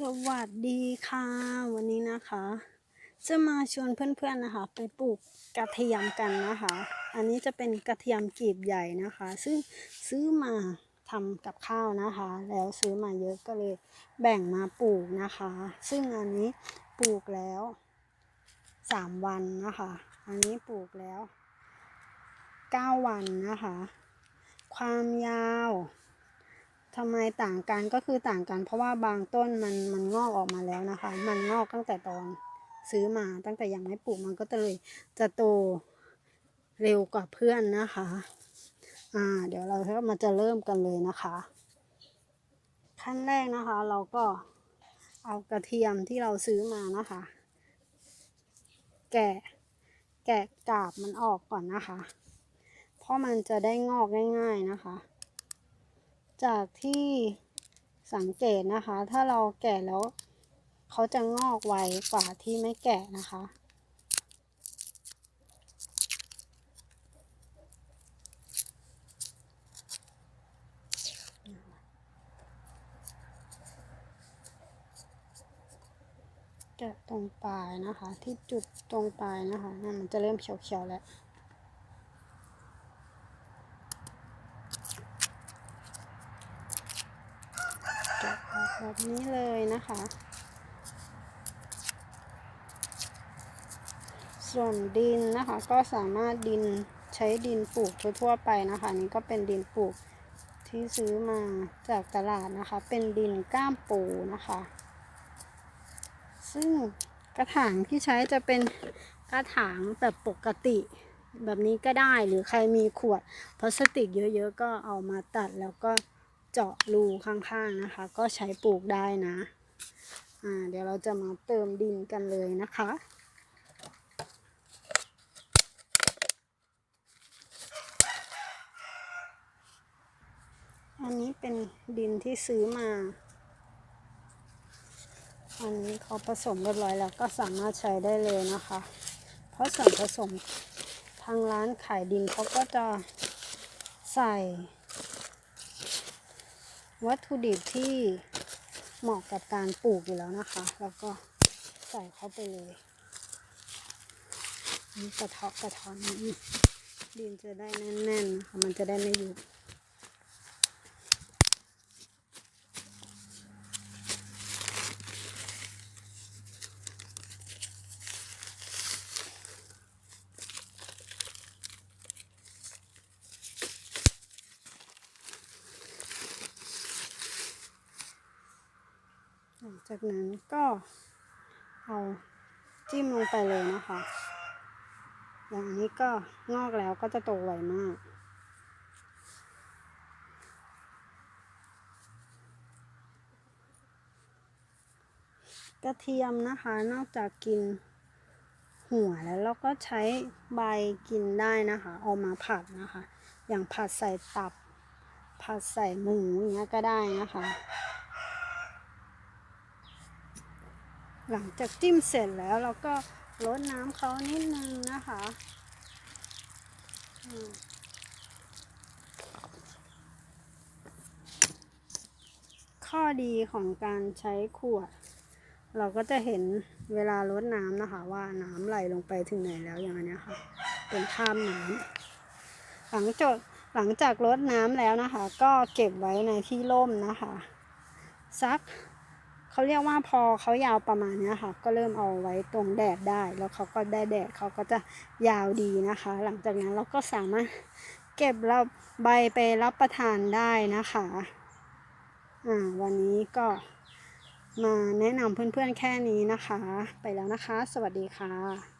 สวัสดีค่ะ วันนี้นะคะ จะมาชวนเพื่อนๆนะคะ ไปปลูกกระเทียมกันนะคะ อันนี้จะเป็นกระเทียมกีบใหญ่นะคะ ซึ่งซื้อมาทำกับข้าวนะคะ แล้วซื้อมาเยอะก็เลยแบ่งมาปลูกนะคะ ซึ่งอันนี้ปลูกแล้วสามวันนะคะ อันนี้ปลูกแล้วเก้าวันนะคะ ความยาว ทำไมต่างกันก็คือต่างกัน เพราะว่าบางต้นมันมันงอกออกมาแล้วนะคะ มันงอกตั้งแต่ตอนซื้อมาตั้งแต่ยังไม่ปลูกมันก็จะเลยจะโตเร็วกว่าเพื่อนนะคะ อ่า เดี๋ยวเราก็มาจะเริ่มกันเลยนะคะ ขั้นแรกนะคะ เราก็เอากระเทียมที่เราซื้อมานะคะ แกะแกะกาบมันออกก่อนนะคะ เพราะมันจะได้งอกง่าย ๆนะคะ จากที่สังเกตนะคะ ถ้าเราแก่แล้ว เขาจะงอกไวกว่าที่ไม่แก่นะคะ แกะตรงปลายนะคะ ที่จุดตรงปลายนะคะนั่มันจะเริ่มเขียวๆแล้ว แบบนี้เลยนะคะ ส่วนดินนะคะก็สามารถดินใช้ดินปลูกทั่วๆไปนะคะนี่ก็เป็นดินปลูกที่ซื้อมาจากตลาดนะคะ เป็นดินก้ามปูนะคะ ซึ่งกระถางที่ใช้จะเป็นกระถางแบบปกติแบบนี้ก็ได้หรือใครมีขวดพลาสติกเยอะๆ ก็เอามาตัดแล้วก็ เจาะรูข้างๆนะคะ ก็ใช้ปลูกได้นะอ่าเดี๋ยวเราจะมาเติมดินกันเลยนะคะอันนี้เป็นดินที่ซื้อมา อันนี้เขาผสมเรียบร้อยแล้วก็สามารถใช้ได้เลยนะคะ เพราะส่วนผสมทางร้านขายดินเขาก็จะใส่ วัตถุดิบที่เหมาะกับการปลูกอยู่แล้วนะคะ แล้วก็ใส่เข้าไปเลยนี่กระเทาะกระเทอนนี้ดินจะได้แน่นๆนะคะมันจะได้ไม่ยุบ หลังจากนั้นก็เอาจิ้มลงไปเลยนะคะ อย่างนี้ก็งอกแล้วก็จะโตไวมาก กระเทียมนะคะ นอกจากกินหัวแล้วเราก็ใช้ใบกินได้นะคะ เอามาผัดนะคะ อย่างผัดใส่ตับ ผัดใส่หมูอย่างเงี้ยก็ได้นะคะ หลังจากจิ้มเสร็จแล้วเราก็ลดน้ำเขานิดนึงนะคะข้อดีของการใช้ขวด เราก็จะเห็นเวลาลดน้ำนะคะ ว่าน้ำไหลลงไปถึงไหนแล้วอย่างนี้ค่ะ เป็นข้ามน้ำหลังจากหลังจากลดน้ำแล้วนะคะ ก็เก็บไว้ในที่ร่มนะคะ สัก เขาเรียกว่าพอเขายาวประมาณนี้ค่ะ ก็เริ่มเอาไว้ตรงแดดได้ แล้วเขาก็ได้แดดเขาก็จะยาวดีนะคะ หลังจากนั้นเราก็สามารถเก็บเราใบไปรับประทานได้นะคะอ่าวันนี้ก็มาแนะนำเพื่อนๆแค่นี้นะคะ ไปแล้วนะคะ สวัสดีค่ะ